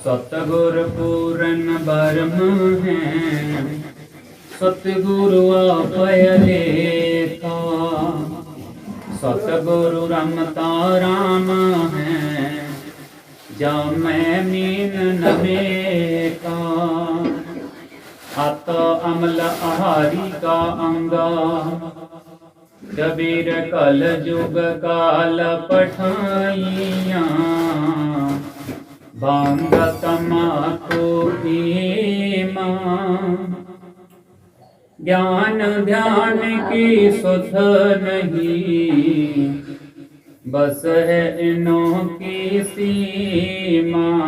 ਸਤਿਗੁਰ ਪੂਰਨ ਬਰਮ ਹੈ। ਸਤਿਗੁਰੂ ਆਪੈ ਲੇਖਾ ਸਤਿਗੁਰੂ ਰਮਤਾ ਰਾਮ ਹੈ। ਜਾ ਮੈਂ ਮੀਨ ਨਮੇ ਕਾ ਅਮਲ ਆਹਾਰੀ ਕਾ ਅੰਗਾ। ਕਬੀਰ ਕਲ ਜੁਗ ਕਾਲ ਪਠਾਈਆਂ। ज्ञान, ध्यान की सुध नहीं। बस है इनो की सीमा।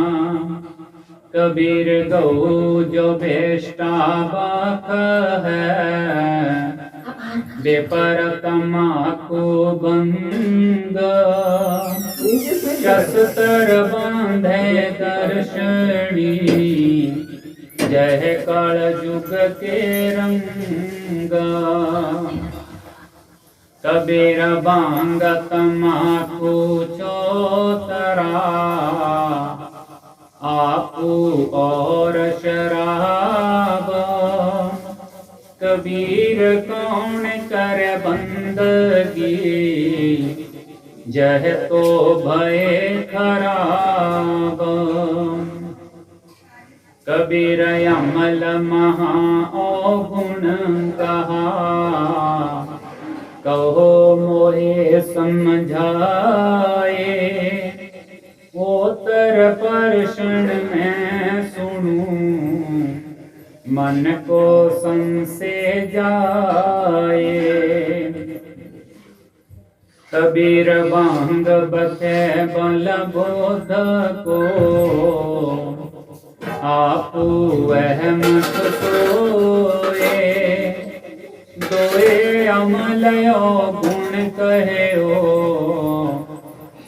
कबीर गौ जो बेष्टाबा है। बेपर तमाको बंगा शस्त्र बांधे दर्शनी जय काल जुग के रंगा कबीर बांग तमाकू आपू और शराब कबीर कौन कर बंदगी? जह तो भय खराब। कबीर अमल महा ओ गुण कहा। कहो मोहे समझाए ओतर परशन में सुनू। मन को संसे जाए। कबीर बांग बखे बल बोध को आपू अहमत सोए दोए अमलयो गुण कहे कहो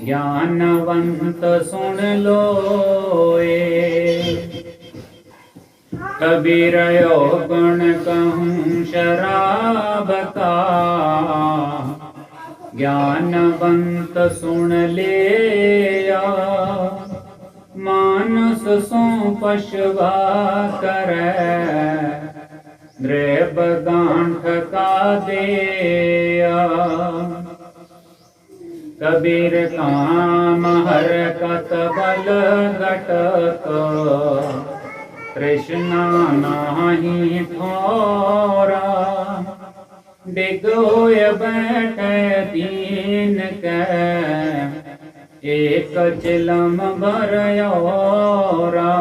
ज्ञानवंत सुन लोए। कबीर यो गुण कहूँ शराब का। ज्ञानवंत सुन लिया मानस सो पशवा करे। द्रेब गांठ का दिया। कबीर काम हर कत बल घटत। कृष्णा नाही थोरा डिगोय बैठ दीन के। एक चिलम भरयोरा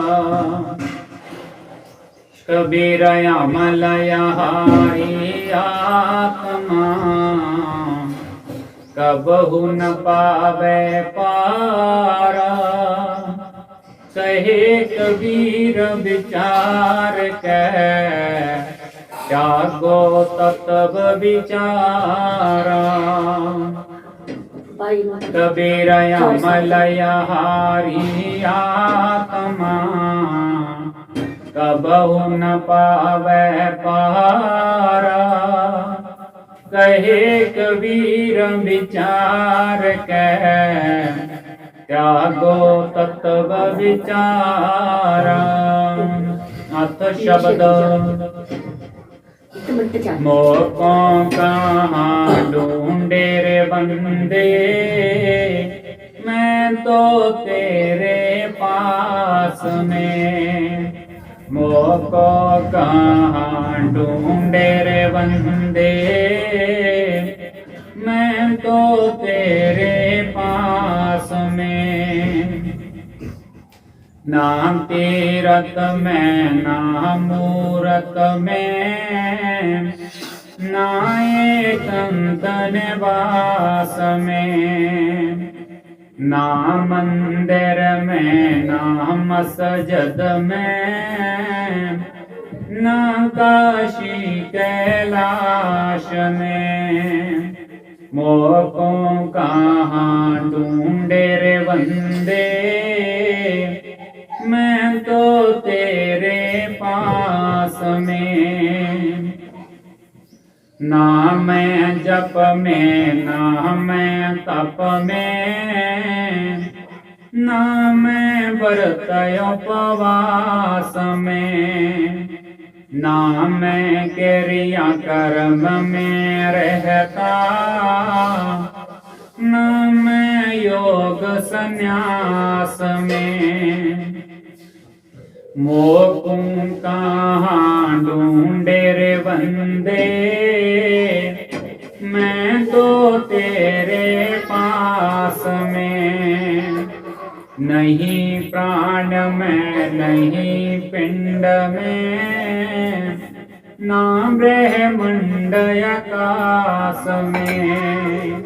कबीर अमलय हारी आत्मा। कबहु न पावे पारा। कहे कबीर विचार के। जागो तत्व विचारा। कबीरया हारियात्मा कबहु न पावे पारा। कहे कबीर विचार कह त्यागो तत्व विचारा। अथ शब्द। मोकों कहाँ ढूंढे रे बंदे मैं तो तेरे पास में मोको कहाँ ढूंढे रे बंदे, मैं तो तेरे नाम तीरथ में, नाम मूरत में। नाए कंदन वास में। ना मंदिर में, ना मसजद में। ना काशी कैलाश में। मोकों कहाँ ढूंढे रे बंदे मैं तो तेरे पास में। ना मैं जप में ना मैं तप में। ना मैं व्रत उपवास में। ना मैं क्रिया कर्म में रहता। न मैं योग संन्यास में। मोकुम कहाँ ढूंढे रे बंदे मैं तो तेरे पास में। नहीं प्राण में, नहीं पिंड में। ना ब्रह्मंड आकाश में।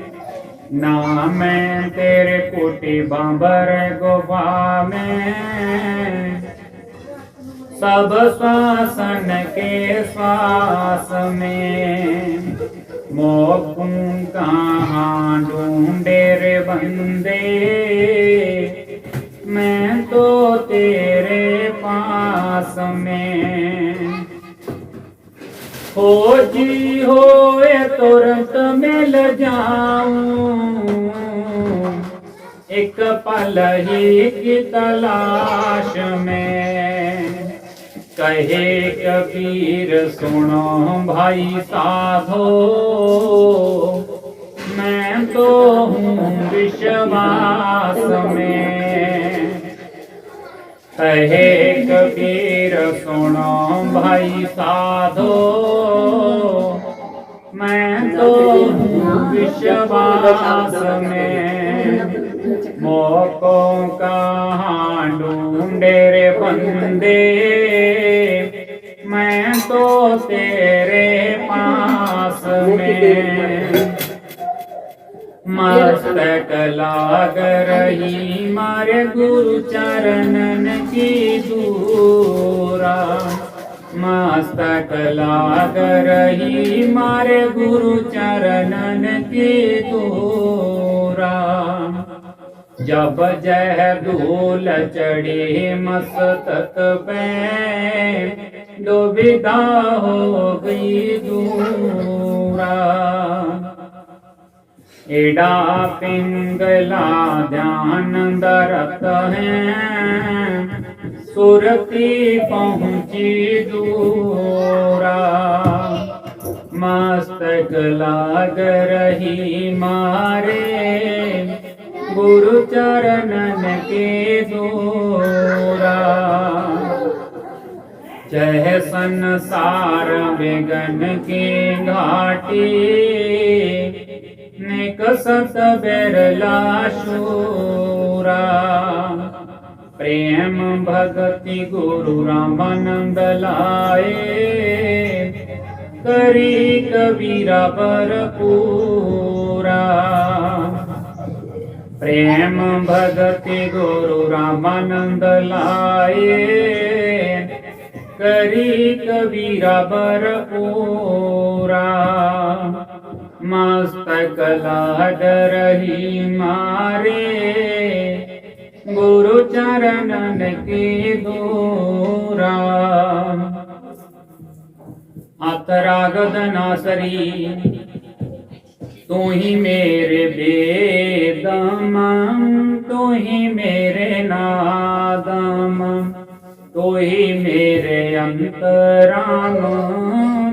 ना मैं तेरे कोटि बाबर गुफा में। सब श्वासन के श्वास में। मोकुम कहाँ ढूंढे रे बंदे? मैं तो तेरे पास में। हो जी होए तुरंत मिल जाऊँ। एक पल ही की तलाश में। कहे कबीर सुनो भाई साधो मैं तो हूँ विश्वास में कहे कबीर सुनो भाई साधो मैं तो हूँ विश्वास में मोकों कहाँ ढूंढे रे बंदे मस्तक लाग रही मारे गुरु चरणन की दूरा। मस्तक लाग रही मारे गुरु चरणन की दूरा। जब जह धूल चढ़ी मस्तक पे दुविधा हो गई दूरा। एडा पिंगला ध्यान दरत है सुरती पहुँची दूरा मस्तक लाग रही मारे गुरु चरणन के दूरा जय संसार विगन के घाटी। निकसत बेरला शूरा प्रेम भगति गुरु रामानंद लाए करी कबीरा पर पूरा प्रेम भगति गुरु रामानंद लाए करी कबीरा बर पूरा मस्तक लाड रही मारे। गुरु चरणन की दूरा। अतरागद नासरी तू ही मेरे बेदम, तू ही मेरे नादम, तू ही मेरे अंतराम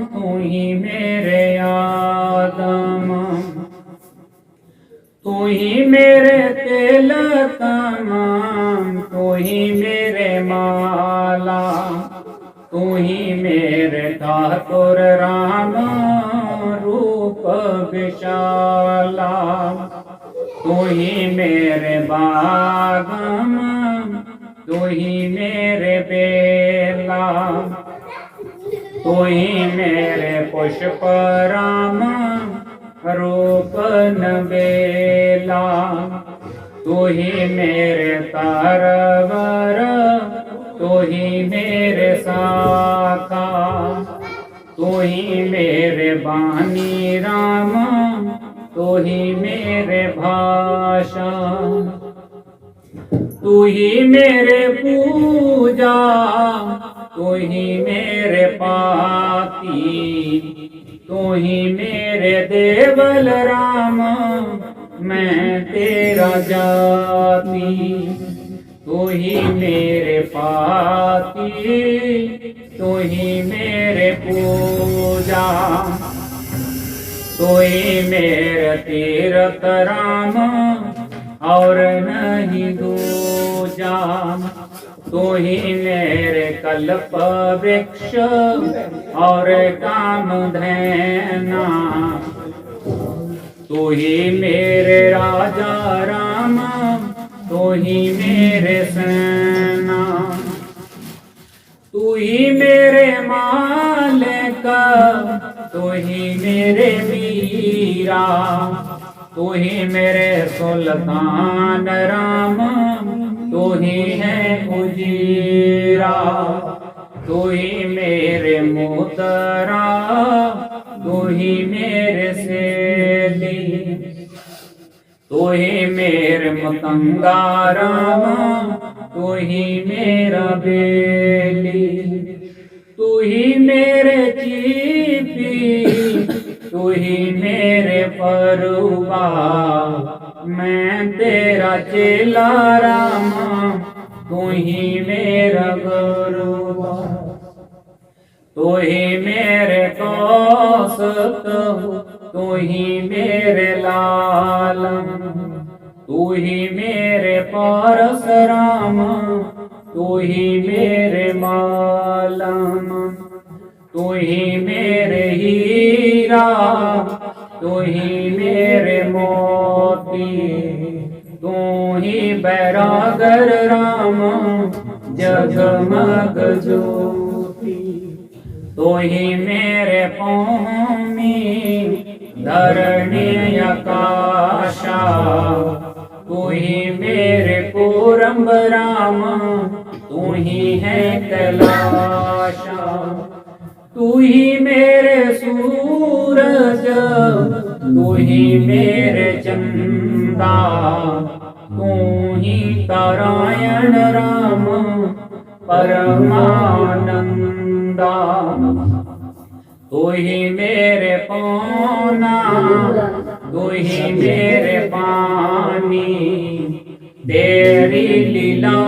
तू ही मेरे आदम तू ही मेरे तेल तमाम तू ही मेरे माला तू ही मेरे ठाकुर राम रूप विशाला तू ही मेरे बागम तू ही मेरे बेला तू ही मेरे पुष्प राम रूप बेला, तू ही मेरे तारवर, तू ही मेरे साखा, तू ही मेरे बानी रामा, तू ही मेरे भाषा। तू ही मेरे पूजा, तू ही मेरे पाती। तू ही मेरे देवल राम, मैं तेरा जाती। तू तू ही मेरे पाती तू ही मेरे पूजा। तू ही मेरे तीरथ राम, और नहीं दूजा तू ही मेरे कल्प वृक्ष और काम धैना। तू ही मेरे राजा राम तू ही मेरे सेना। तू ही मेरे मालिक तू ही मेरे वीरा। तू ही मेरे सुल्तान राम तू ही है उजीरा, तू ही मेरे मोदरा, तू ही मेरे सेली, तू ही मेरे मतंगा राम तू ही मेरा बेली, तू ही मेरे चीपी तू ही मेरे परुबा मैं तेरा चेला राम तू ही मेरा गुरुबा। तू ही मेरे कौसत तू ही मेरे लालम। तू ही मेरे पारस राम तू ही मेरे मालम। तू ही मेरे हीरा तू ही मेरे तू ही बैरागर राम जगमग ज्योति। तू ही मेरे पौमी धरणी आकाशा। तू ही मेरे कोरंब राम तू ही है कैलाशा तू ही मेरे सूरज, तू ही मेरे चंदा, तू ही तारायण राम, परमानंदा। तू ही मेरे पौना, तू ही मेरे पानी, तेरी लीला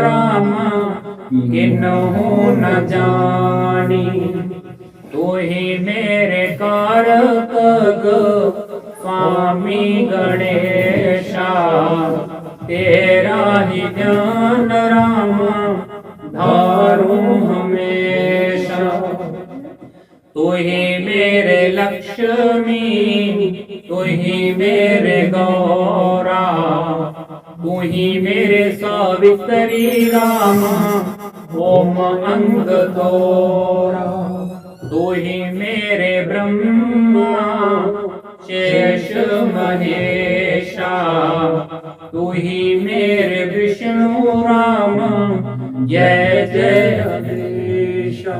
राम। किन्हू न जानी तू ही मेरे कारक स्वामी गणेशा। तेरा ही ज्ञान राम धारू हमेशा। तू ही मेरे लक्ष्मी तू ही मेरे गौरा। तू ही मेरे सावित्री राम। ओम अंग तू ही मेरे ब्रह्मा, शेष महेशा। तू ही मेरे विष्णु राम, जय जय हरीशा।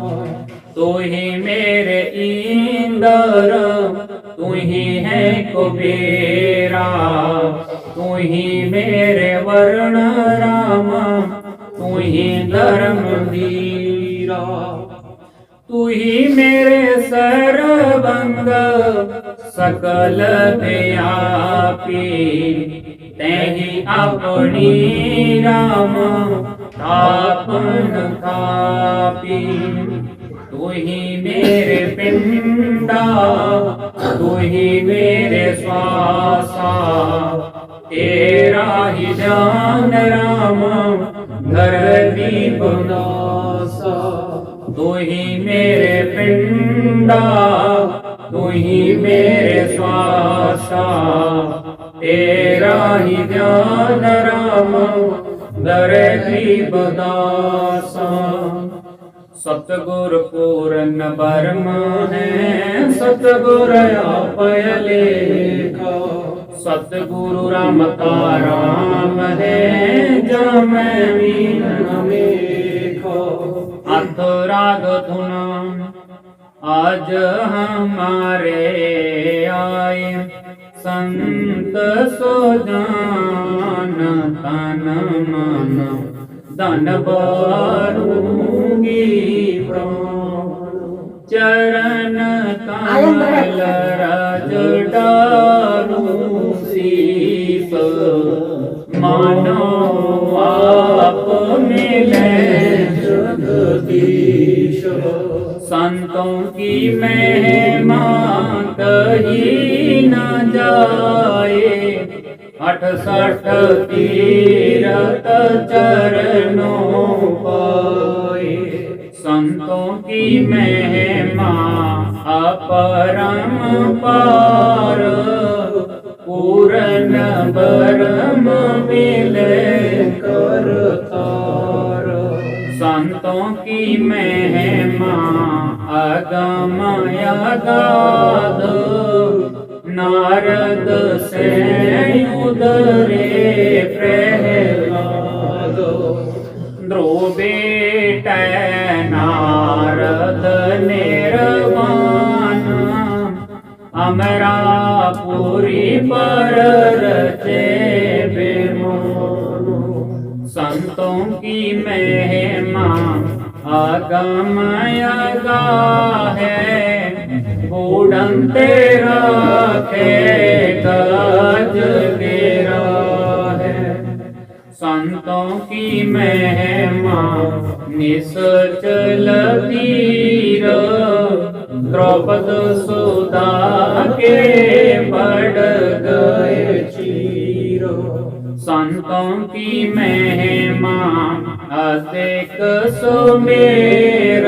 तू ही मेरे इंदर तू ही है कुबेरा। तू ही सकल व्यापी तेहि अपनी राम तापन तापी तू ही मेरे पिंडा तू ही मेरे श्वासा तेरा ही जान राम धरती बनासा तू ही मेरे पिंडा तू ही मेरे श्वासा तेरा ही ध्यान राम धरती बदासा सतगुर पूर्ण बर्म है सतगुर आपय लेखा सतगुरु राम का राम है जम मेखो अथ राग धुना आज हमारे आए संत सो जान तन मन धन बारूँगी चरण कमल रज डारू शीस मानो संतों की महिमा कही न जाए अठसठ तीरथ चरणों पाए संतों की महिमा अपरम पार पूरन बरम मिले संतों की महिमा अगमय गाध नारद से उदरे प्रहलाद। ध्रुवे नारद निर्वाण। अमरापुरी पर रचे विमान संतों की महिमा आगमय है बूढ़न तेरा गज गिरा है। संतों की महिमा निश्चल तीर, द्रौपद सुदा के संतों की महिमा, अधिक सुमेर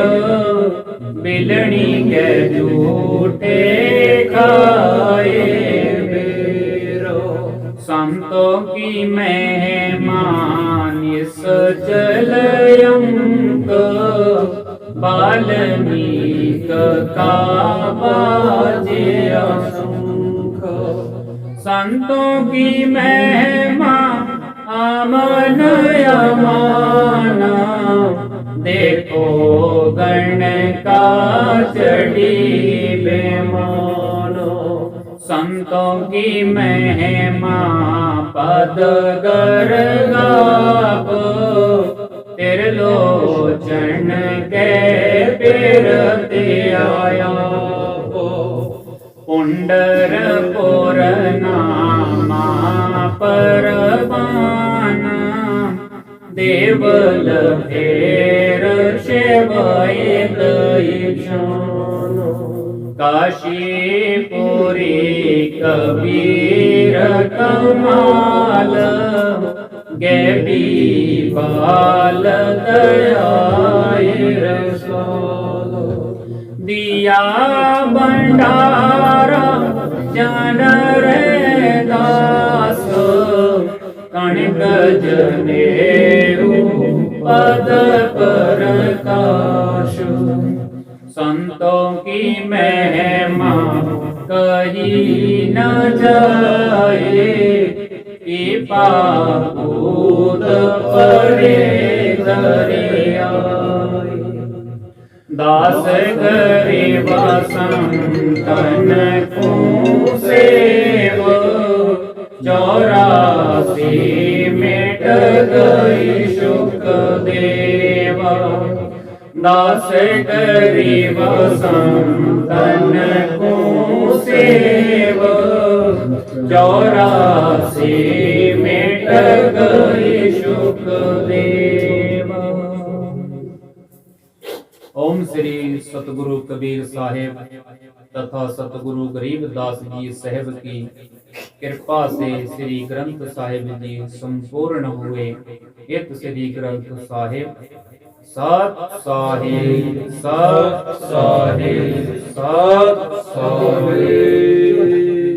बिलनी के झूठे खाए बेरो संतों की महिमा निश्चल अंक बाल्मीक का बाजे शंख संतों की महिमा अमन अमाना देखो गण का चढ़ी बेमानो। संतों की महिमा पद गर गाप। त्रिलोचन के पेरते आया पुंडर नामा देवल फेर शेवाय दईशान काशीपुरी कबीर कमाल गैबी बाल दयाय रसाल दिया भंडारा जन रे दास कणिक जनेऊ पद प्रकाश संतों की महिमा कही न जाए कि पापूत परे दास गरीब संतन को सेव चौरासी गई शुक दास गरीब संतन को सेव चौरासी मिट गई शुक ओम श्री सतगुरु कबीर साहेब तथा सतगुरु गरीबदास जी साहेब की ਕਿਰਪਾ ਸੇ ਸ੍ਰੀ ਗ੍ਰੰਥ ਸਾਹਿਬ ਦੀ ਸੰਪੂਰਨ ਹੋਏ। ਇਤ ਸ੍ਰੀ ਗ੍ਰੰਥ ਸਾਹਿਬ, ਸਤ ਸਾਹਿਬ ਸਤ ਸਾਹਿਬ ਸਤ ਸਾਹਿਬ।